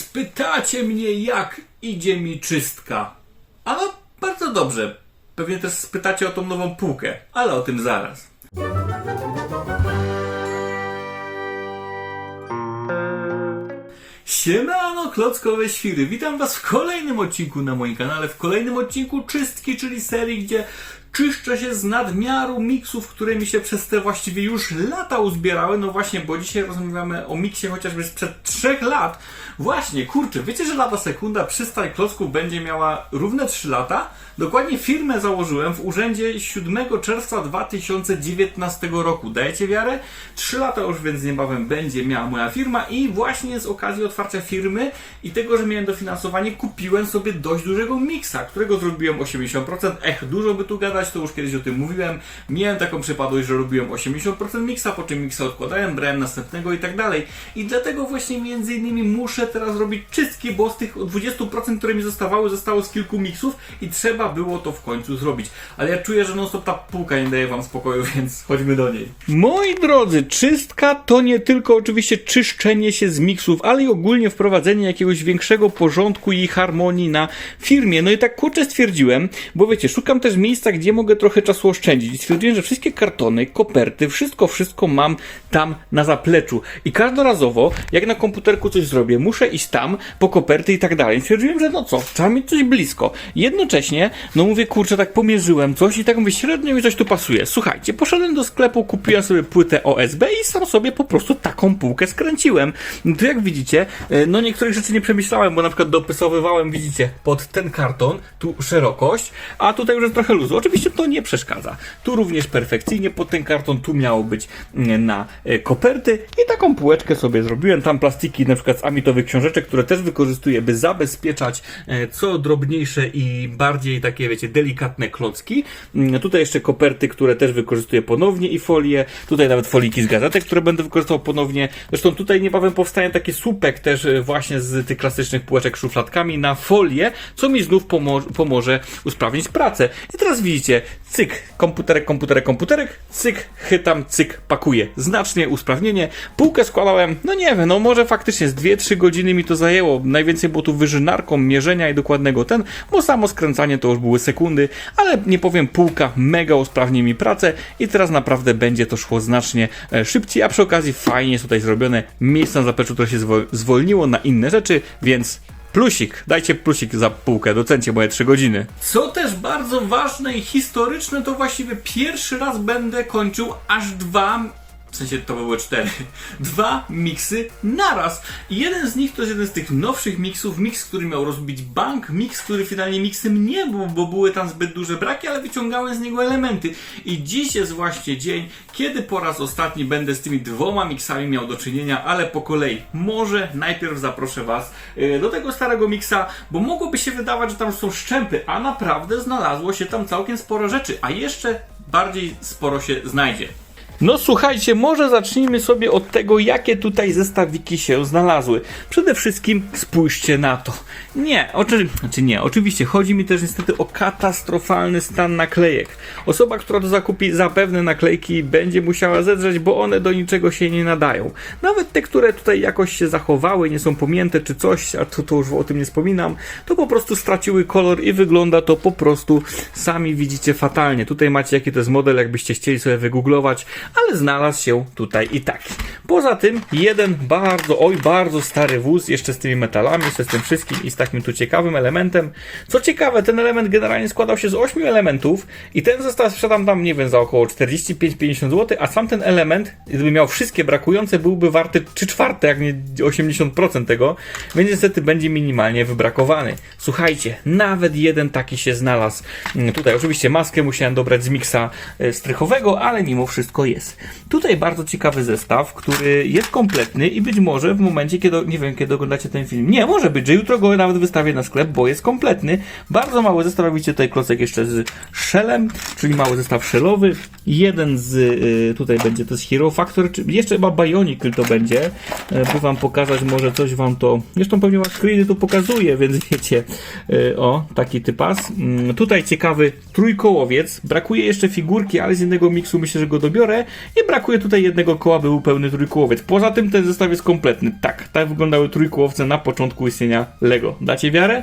Spytacie mnie, jak idzie mi czystka. A no, bardzo dobrze. Pewnie też spytacie o tą nową półkę, ale o tym zaraz. Siemano, klockowe świry. Witam was w kolejnym odcinku na moim kanale, w kolejnym odcinku czystki, czyli serii, gdzie czyszczę się z nadmiaru miksów, które mi się przez te właściwie już lata uzbierały. No właśnie, bo dzisiaj rozmawiamy o miksie chociażby sprzed trzech lat. Właśnie, kurczę, wiecie, że lata sekunda przystań klocków będzie miała równe 3 lata? Dokładnie firmę założyłem w urzędzie 7 czerwca 2019 roku. Dajecie wiarę? 3 lata już więc niebawem będzie miała moja firma i właśnie z okazji otwarcia firmy i tego, że miałem dofinansowanie, kupiłem sobie dość dużego miksa, którego zrobiłem 80%. Ech, dużo by tu gadać, to już kiedyś o tym mówiłem. Miałem taką przypadłość, że robiłem 80% miksa, po czym miksa odkładałem, brałem następnego i tak dalej. I dlatego właśnie między innymi muszę teraz robić czystki, bo z tych 20%, które mi zostawały, zostało z kilku miksów i trzeba było to w końcu zrobić. Ale ja czuję, że non stop ta półka nie daje wam spokoju, więc chodźmy do niej. Moi drodzy, czystka to nie tylko oczywiście czyszczenie się z miksów, ale i ogólnie wprowadzenie jakiegoś większego porządku i harmonii na firmie. No i tak kurczę stwierdziłem, bo wiecie, szukam też miejsca, gdzie mogę trochę czasu oszczędzić. I stwierdziłem, że wszystkie kartony, koperty, wszystko, wszystko mam tam na zapleczu. I każdorazowo, jak na komputerku coś zrobię, muszę iść tam po koperty i tak dalej. Stwierdziłem, że no co, trzeba mieć coś blisko. Jednocześnie, no mówię, kurczę, tak pomierzyłem coś i tak mówię, średnio mi coś tu pasuje. Słuchajcie, poszedłem do sklepu, kupiłem sobie płytę OSB i sam sobie po prostu taką półkę skręciłem. No to jak widzicie, e, no niektórych rzeczy nie przemyślałem, bo na przykład dopisowywałem, widzicie, pod ten karton, tu szerokość, a tutaj już jest trochę luzu. Oczywiście to nie przeszkadza. Tu również perfekcyjnie pod ten karton, tu miało być mm, na e, koperty i taką półeczkę sobie zrobiłem. Tam plastiki na przykład z amitowych książeczek, które też wykorzystuję, by zabezpieczać e, co drobniejsze i bardziej takie, wiecie, delikatne klocki. Mm, Tutaj jeszcze koperty, które też wykorzystuję ponownie i folie. Tutaj nawet foliki z gazetek, które będę wykorzystywał ponownie. Zresztą tutaj niebawem powstanie taki słupek też e, właśnie z tych klasycznych półeczek szufladkami na folię, co mi znów pomo pomoże usprawnić pracę. I teraz widzicie, cyk, komputerek, komputerek, komputerek, cyk, chytam, cyk, pakuję. Znacznie usprawnienie. Półkę składałem, no nie wiem, no może faktycznie z 2-3 godziny mi to zajęło. Najwięcej było tu wyżynarką, mierzenia i dokładnego ten, bo samo skręcanie to już były sekundy, ale nie powiem, półka mega usprawni mi pracę i teraz naprawdę będzie to szło znacznie e, szybciej, a przy okazji fajnie jest tutaj zrobione miejsce na zapleczu, które się zwol- zwolniło na inne rzeczy, więc Plusik, dajcie plusik za półkę, docencie moje 3 godziny. Co też bardzo ważne i historyczne, to właściwie pierwszy raz będę kończył aż dwa w sensie to były cztery. Dwa miksy naraz. I jeden z nich to jest jeden z tych nowszych miksów. Miks, który miał rozbić bank. Miks, który finalnie miksem nie był, bo były tam zbyt duże braki, ale wyciągałem z niego elementy. I dziś jest właśnie dzień, kiedy po raz ostatni będę z tymi dwoma miksami miał do czynienia, ale po kolei. Może najpierw zaproszę Was e, do tego starego miksa, bo mogłoby się wydawać, że tam są szczępy, a naprawdę znalazło się tam całkiem sporo rzeczy, a jeszcze bardziej sporo się znajdzie. No słuchajcie, może zacznijmy sobie od tego, jakie tutaj zestawiki się znalazły. Przede wszystkim spójrzcie na to. Nie, oczy... znaczy nie, oczywiście chodzi mi też niestety o katastrofalny stan naklejek. Osoba, która to zakupi zapewne naklejki będzie musiała zedrzeć, bo one do niczego się nie nadają. Nawet te, które tutaj jakoś się zachowały, nie są pomięte czy coś, a to, to już o tym nie wspominam, to po prostu straciły kolor i wygląda to po prostu, sami widzicie, fatalnie. Tutaj macie jaki to jest model, jakbyście chcieli sobie wygooglować, ale znalazł się tutaj i taki. Poza tym jeden bardzo, oj bardzo stary wóz, jeszcze z tymi metalami, jeszcze z tym wszystkim i z takim tu ciekawym elementem. Co ciekawe, ten element generalnie składał się z 8 elementów i ten zestaw sprzedam tam, nie wiem, za około 45-50 zł, a sam ten element, gdyby miał wszystkie brakujące, byłby warty 3 czwarte, jak nie 80% tego, więc niestety będzie minimalnie wybrakowany. Słuchajcie, nawet jeden taki się znalazł. Mm, Tutaj oczywiście maskę musiałem dobrać z miksa e, strychowego, ale mimo wszystko jest. Tutaj bardzo ciekawy zestaw, który jest kompletny i być może w momencie, kiedy, nie wiem, kiedy oglądacie ten film, nie, może być, że jutro go nawet wystawię na sklep, bo jest kompletny. Bardzo mały zestaw, widzicie tutaj klocek jeszcze z szelem, czyli mały zestaw szelowy. Jeden z, y, tutaj będzie jest Hero Factor, czy jeszcze chyba Bionicle to będzie, y, by wam pokazać, może coś wam to, zresztą pewnie was screeny tu pokazuje, więc wiecie, y, o, taki typas. Mm, Tutaj ciekawy trójkołowiec, brakuje jeszcze figurki, ale z innego miksu myślę, że go dobiorę. I brakuje tutaj jednego koła, by był pełny trójkołowiec. Poza tym ten zestaw jest kompletny. Tak, tak wyglądały trójkołowce na początku istnienia Lego. Dacie wiarę?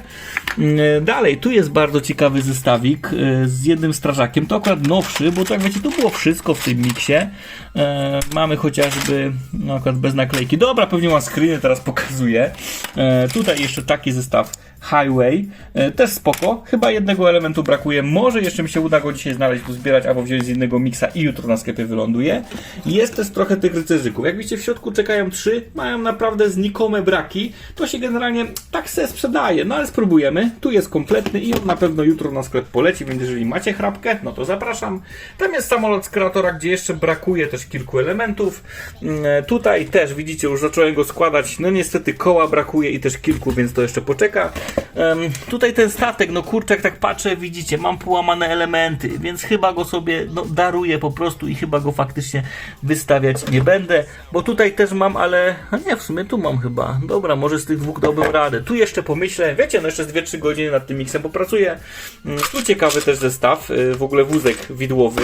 Mm, Dalej, tu jest bardzo ciekawy zestawik e, z jednym strażakiem. To akurat nowszy, bo tak wiecie, tu było wszystko w tym miksie. E, mamy chociażby, no akurat bez naklejki. Dobra, pewnie mam screeny, teraz pokazuję. E, tutaj jeszcze taki zestaw Highway. E, też spoko. Chyba jednego elementu brakuje. Może jeszcze mi się uda go dzisiaj znaleźć, tu zbierać, albo wziąć z innego miksa i jutro na sklepie wyląduje. Jest też trochę tych rycerzyków. Jak widzicie, w środku czekają trzy. Mają naprawdę znikome braki. To się generalnie tak se sprzedaje. No ale spróbujemy. Tu jest kompletny i on na pewno jutro na sklep poleci, więc jeżeli macie chrapkę, no to zapraszam. Tam jest samolot z kreatora, gdzie jeszcze brakuje też kilku elementów. Mm, e, Tutaj też widzicie, już zacząłem go składać. No niestety koła brakuje i też kilku, więc to jeszcze poczeka. Em, tutaj ten statek, no kurczę, jak tak patrzę, widzicie, mam połamane elementy, więc chyba go sobie no, daruję po prostu i chyba go faktycznie wystawiać nie będę, bo tutaj też mam, ale a nie, w sumie tu mam chyba. Dobra, może z tych dwóch dałbym radę. Tu jeszcze pomyślę, wiecie, no jeszcze z 2-3 godziny nad tym miksem popracuję. Mm, Tu ciekawy też zestaw, y, w ogóle wózek widłowy.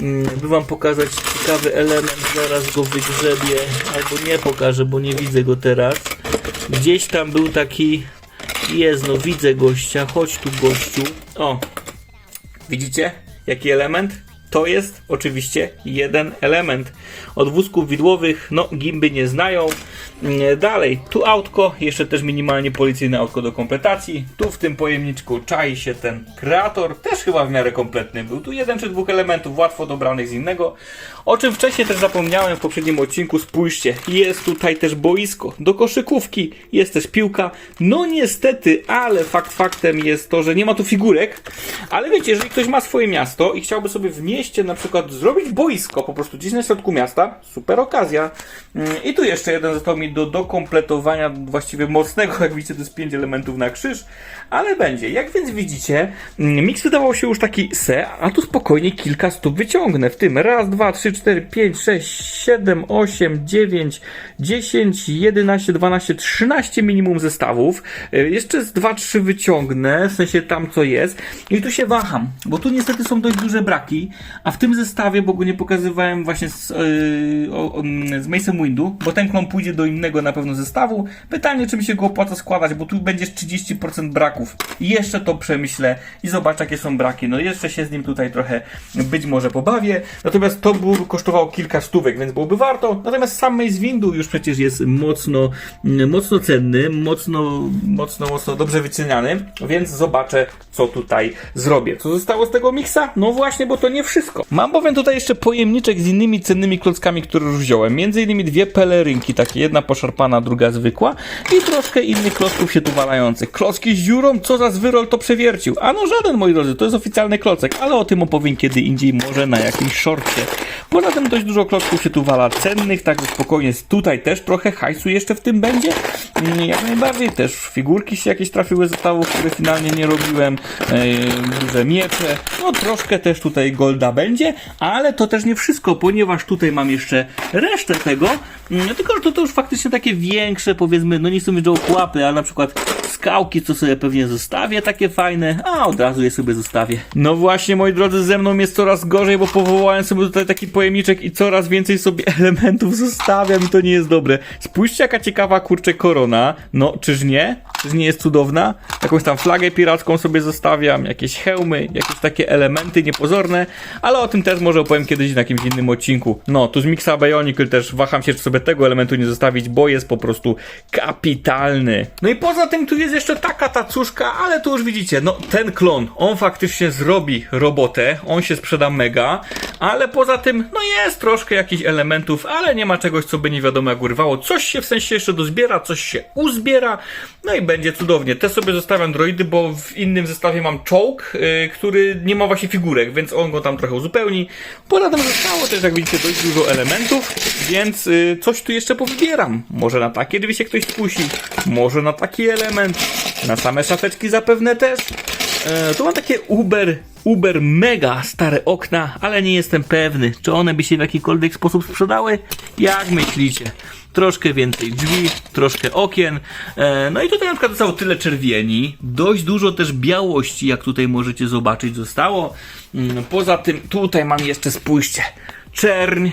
Mm, By wam pokazać ciekawy element, zaraz go wygrzebię, albo nie pokażę, bo nie widzę go teraz. Gdzieś tam był taki jest, no widzę gościa, chodź tu gościu. O, widzicie jaki element? To jest oczywiście jeden element. Od wózków widłowych, no gimby nie znają. Mm, Dalej, tu autko, jeszcze też minimalnie policyjne autko do kompletacji. Tu w tym pojemniczku czai się ten kreator, też chyba w miarę kompletny był. Tu jeden czy dwóch elementów łatwo dobranych z innego. O czym wcześniej też zapomniałem w poprzednim odcinku, spójrzcie, jest tutaj też boisko do koszykówki, jest też piłka. No niestety, ale fakt faktem jest to, że nie ma tu figurek, ale wiecie, jeżeli ktoś ma swoje miasto i chciałby sobie w mieście na przykład zrobić boisko po prostu gdzieś na środku miasta, super okazja. Mm, I tu jeszcze jeden został mi do dokompletowania właściwie mocnego, jak widzicie to jest 5 elementów na krzyż, ale będzie. Jak więc widzicie, mm, miks wydawał się już taki se, a tu spokojnie kilka stóp wyciągnę, w tym raz, dwa, trzy, cztery, pięć, sześć, siedem, osiem, dziewięć, dziesięć, jedenaście, dwanaście, trzynaście minimum zestawów. Y, Jeszcze z dwa, trzy wyciągnę, w sensie tam co jest. I tu się waham, bo tu niestety są dość duże braki, a w tym zestawie, bo go nie pokazywałem właśnie z, yy, z Windu, bo ten klon pójdzie do innego na pewno zestawu. Pytanie, czy mi się go opłaca składać, bo tu będzie 30% braków. I jeszcze to przemyślę i zobaczę, jakie są braki. No jeszcze się z nim tutaj trochę być może pobawię. Natomiast to byłoby kosztowało kilka stówek, więc byłoby warto. Natomiast sam Mace Windu już przecież jest mocno, mocno cenny, mocno, mocno, mocno dobrze wyceniany, więc zobaczę, co tutaj zrobię. Co zostało z tego miksa? No właśnie, bo to nie wszystko. Mam bowiem tutaj jeszcze pojemniczek z innymi cennymi klockami, które już wziąłem. Między innymi dwie pelerynki, takie jedna poszarpana, druga zwykła i troszkę innych klocków się tu walających. Klocki z dziurą, co za zwyrol to przewiercił. A no żaden, moi drodzy, to jest oficjalny klocek, ale o tym opowiem kiedy indziej, może na jakimś shorcie. Poza tym dość dużo klocków się tu wala cennych, także spokojnie tutaj też trochę hajsu jeszcze w tym będzie. Mm, Jak najbardziej też figurki się jakieś trafiły z zestawów, które finalnie nie robiłem. Yy, duże miecze. No troszkę też tutaj golda będzie, ale to też nie wszystko, ponieważ tutaj mam jeszcze resztę tego. Mm, Tylko, że to, to już faktycznie takie większe, powiedzmy, no nie mówić, że okłapy, ale na przykład skałki, co sobie pewnie zostawię, takie fajne, a od razu je sobie zostawię. No właśnie, moi drodzy, ze mną jest coraz gorzej, bo powołałem sobie tutaj taki pojemniczek i coraz więcej sobie elementów zostawiam i to nie jest dobre. Spójrzcie, jaka ciekawa, kurczę, korona. No, czyż nie? Czyż nie jest cudowna? Jakąś tam flagę piracką sobie zostawiam, jakieś hełmy, jakieś takie elementy niepozorne, ale o tym też może opowiem kiedyś na jakimś innym odcinku. No, tu z Mixa Bionicle też waham się, czy sobie tego elementu nie zostawić, bo jest po prostu kapitalny. No i poza tym tu jest jeszcze taka tacuszka, ale tu już widzicie, no ten klon, on faktycznie zrobi robotę, on się sprzeda mega, ale poza tym, no jest troszkę jakichś elementów, ale nie ma czegoś, co by nie wiadomo jak urwało. Coś się w sensie jeszcze dozbiera, coś się uzbiera, no i będzie cudownie. Te sobie zostawiam droidy, bo w innym zestawie mam czołg, yy, który nie ma właśnie figurek, więc on go tam trochę uzupełni. Poza tym zostało też, jak widzicie, dość dużo elementów, więc yy, coś tu jeszcze powybieram. Może na takie drzwi się ktoś skusi, może na taki element, na same szafeczki zapewne też. E, tu mam takie Uber, Uber mega stare okna, ale nie jestem pewny, czy one by się w jakikolwiek sposób sprzedały. Jak myślicie? Troszkę więcej drzwi, troszkę okien. E, no i tutaj na przykład zostało tyle czerwieni. Dość dużo też białości, jak tutaj możecie zobaczyć, zostało. Mm, Poza tym tutaj mam jeszcze, spójrzcie, czerń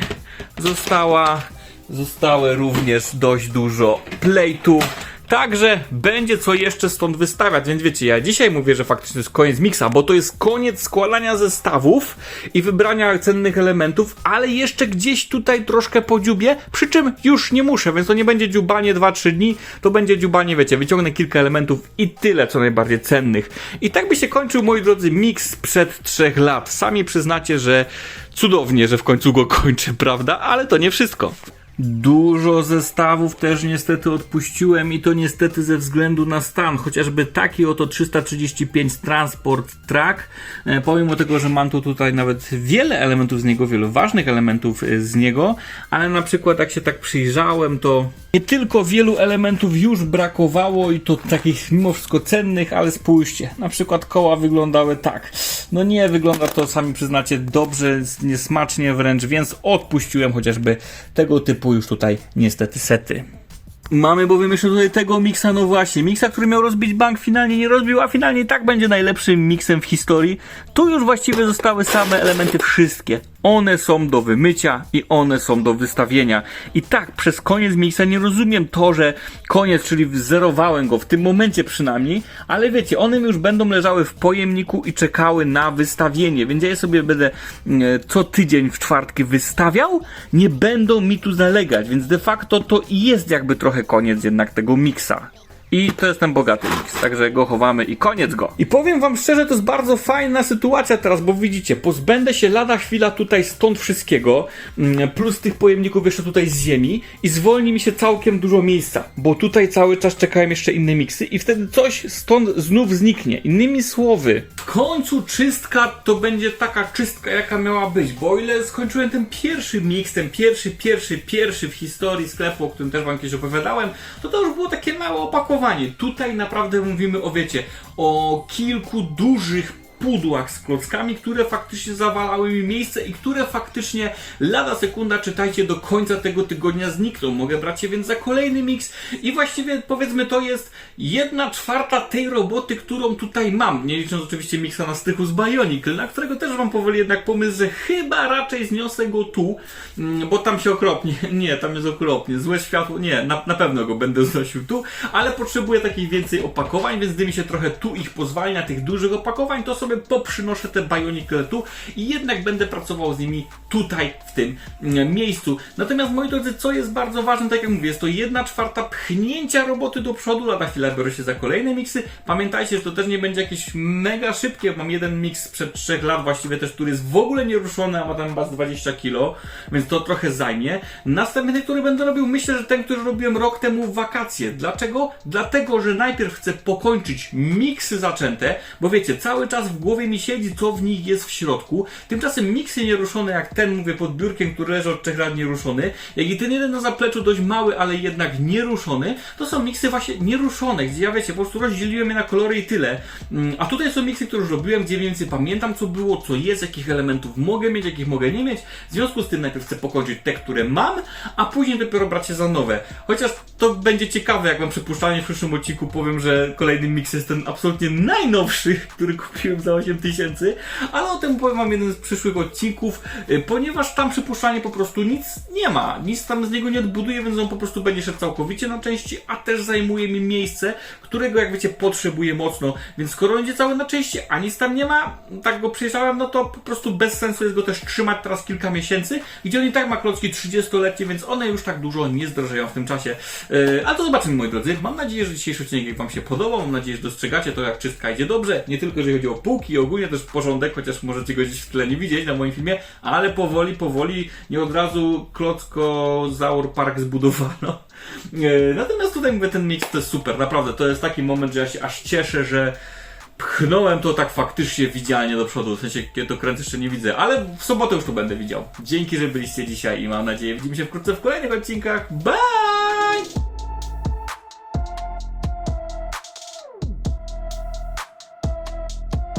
została, zostały również dość dużo plejtów. Także będzie co jeszcze stąd wystawiać, więc wiecie, ja dzisiaj mówię, że faktycznie to jest koniec miksa, bo to jest koniec składania zestawów i wybrania cennych elementów, ale jeszcze gdzieś tutaj troszkę podziubię, przy czym już nie muszę, więc to nie będzie dziubanie 2-3 dni, to będzie dziubanie, wiecie, wyciągnę kilka elementów i tyle co najbardziej cennych. I tak by się kończył, moi drodzy, miks sprzed 3 lat. Sami przyznacie, że cudownie, że w końcu go kończę, prawda? Ale to nie wszystko. Dużo zestawów też niestety odpuściłem i to niestety ze względu na stan. Chociażby taki oto 335 Transport Track. E, pomimo tego, że mam tu tutaj nawet wiele elementów z niego, wielu ważnych elementów e, z niego, ale na przykład jak się tak przyjrzałem, to nie tylko wielu elementów już brakowało i to takich mimo wszystko cennych, ale spójrzcie, na przykład koła wyglądały tak. No nie wygląda to, sami przyznacie, dobrze, niesmacznie wręcz, więc odpuściłem chociażby tego typu już tutaj niestety sety. Mamy bowiem jeszcze tutaj tego miksa, no właśnie, miksa, który miał rozbić bank, finalnie nie rozbił, a finalnie i tak będzie najlepszym miksem w historii. Tu już właściwie zostały same elementy wszystkie. One są do wymycia i one są do wystawienia. I tak, przez koniec miksa nie rozumiem to, że koniec, czyli zerowałem go w tym momencie przynajmniej, ale wiecie, one już będą leżały w pojemniku i czekały na wystawienie, więc ja je sobie będę mm, co tydzień w czwartki wystawiał, nie będą mi tu zalegać, więc de facto to jest jakby trochę koniec jednak tego miksa. I to jest ten bogaty miks, także go chowamy i koniec go. I powiem wam szczerze, to jest bardzo fajna sytuacja teraz, bo widzicie, pozbędę się lada chwila tutaj stąd wszystkiego, mm, plus tych pojemników jeszcze tutaj z ziemi i zwolni mi się całkiem dużo miejsca, bo tutaj cały czas czekają jeszcze inne miksy i wtedy coś stąd znów zniknie. Innymi słowy, w końcu czystka to będzie taka czystka, jaka miała być, bo o ile skończyłem ten pierwszy miks, ten pierwszy, pierwszy, pierwszy w historii sklepu, o którym też wam kiedyś opowiadałem, to to już było takie małe opakowanie. Tutaj naprawdę mówimy o, wiecie, o kilku dużych pudłach z klockami, które faktycznie zawalały mi miejsce i które faktycznie lada sekunda, czytajcie, do końca tego tygodnia znikną. Mogę brać je więc za kolejny miks i właściwie powiedzmy to jest jedna czwarta tej roboty, którą tutaj mam. Nie licząc oczywiście miksa na styku z Bionicle, na którego też mam powoli jednak pomysł, że chyba raczej zniosę go tu, mm, bo tam się okropnie, nie, tam jest okropnie, złe światło, nie, na, na pewno go będę znosił tu, ale potrzebuję takich więcej opakowań, więc gdy mi się trochę tu ich pozwalnia, tych dużych opakowań, to sobie poprzynoszę te Bionicle tu i jednak będę pracował z nimi tutaj, w tym mm, miejscu. Natomiast moi drodzy, co jest bardzo ważne, tak jak mówię, jest to jedna czwarta pchnięcia roboty do przodu, lada chwila biorę się za kolejne miksy. Pamiętajcie, że to też nie będzie jakieś mega szybkie, mam jeden miks sprzed 3 lat właściwie też, który jest w ogóle nieruszony, a ma tam chyba z 20 kilo, więc to trochę zajmie. Następny, który będę robił, myślę, że ten, który robiłem rok temu w wakacje. Dlaczego? Dlatego, że najpierw chcę pokończyć miksy zaczęte, bo wiecie, cały czas w głowie mi siedzi, co w nich jest w środku. Tymczasem miksy nieruszone, jak ten, mówię, pod biurkiem, który leży od 3 lat nieruszony, jak i ten jeden na zapleczu dość mały, ale jednak nieruszony, to są miksy właśnie nieruszone, gdzie ja wiecie, po prostu rozdzieliłem je na kolory i tyle. Mm, A tutaj są miksy, które już robiłem, gdzie mniej więcej pamiętam, co było, co jest, jakich elementów mogę mieć, jakich mogę nie mieć. W związku z tym najpierw chcę pokończyć te, które mam, a później dopiero brać się za nowe. Chociaż to będzie ciekawe, jak wam przypuszczalnie w przyszłym odcinku powiem, że kolejny miks jest ten absolutnie najnowszy, który kupiłem za 8000, ale o tym powiem wam jeden z przyszłych odcinków, y, ponieważ tam przypuszczalnie po prostu nic nie ma, nic tam z niego nie odbuduję, więc on po prostu będzie szedł całkowicie na części, a też zajmuje mi miejsce, którego jak wiecie potrzebuję mocno, więc skoro będzie cały na części, a nic tam nie ma, tak go przejrzałem, no to po prostu bez sensu jest go też trzymać teraz kilka miesięcy, gdzie on i tak ma klocki 30-letnie, więc one już tak dużo nie zdrażają w tym czasie. Yy, ale to zobaczymy moi drodzy. Mam nadzieję, że dzisiejszy odcinek wam się podobał, mam nadzieję, że dostrzegacie to jak czystka idzie dobrze, nie tylko jeżeli chodzi o półki, ogólnie też porządek, chociaż możecie go gdzieś w tle nie widzieć na moim filmie, ale powoli, powoli, nie od razu klocko Zaur Park zbudowano. Yy, natomiast tutaj mówię, ten mix to jest super, naprawdę, to jest taki moment, że ja się aż cieszę, że pchnąłem to tak faktycznie widzialnie do przodu, w sensie kiedy to kręcę jeszcze nie widzę, ale w sobotę już to będę widział. Dzięki, że byliście dzisiaj i mam nadzieję widzimy się wkrótce w kolejnych odcinkach. Bye!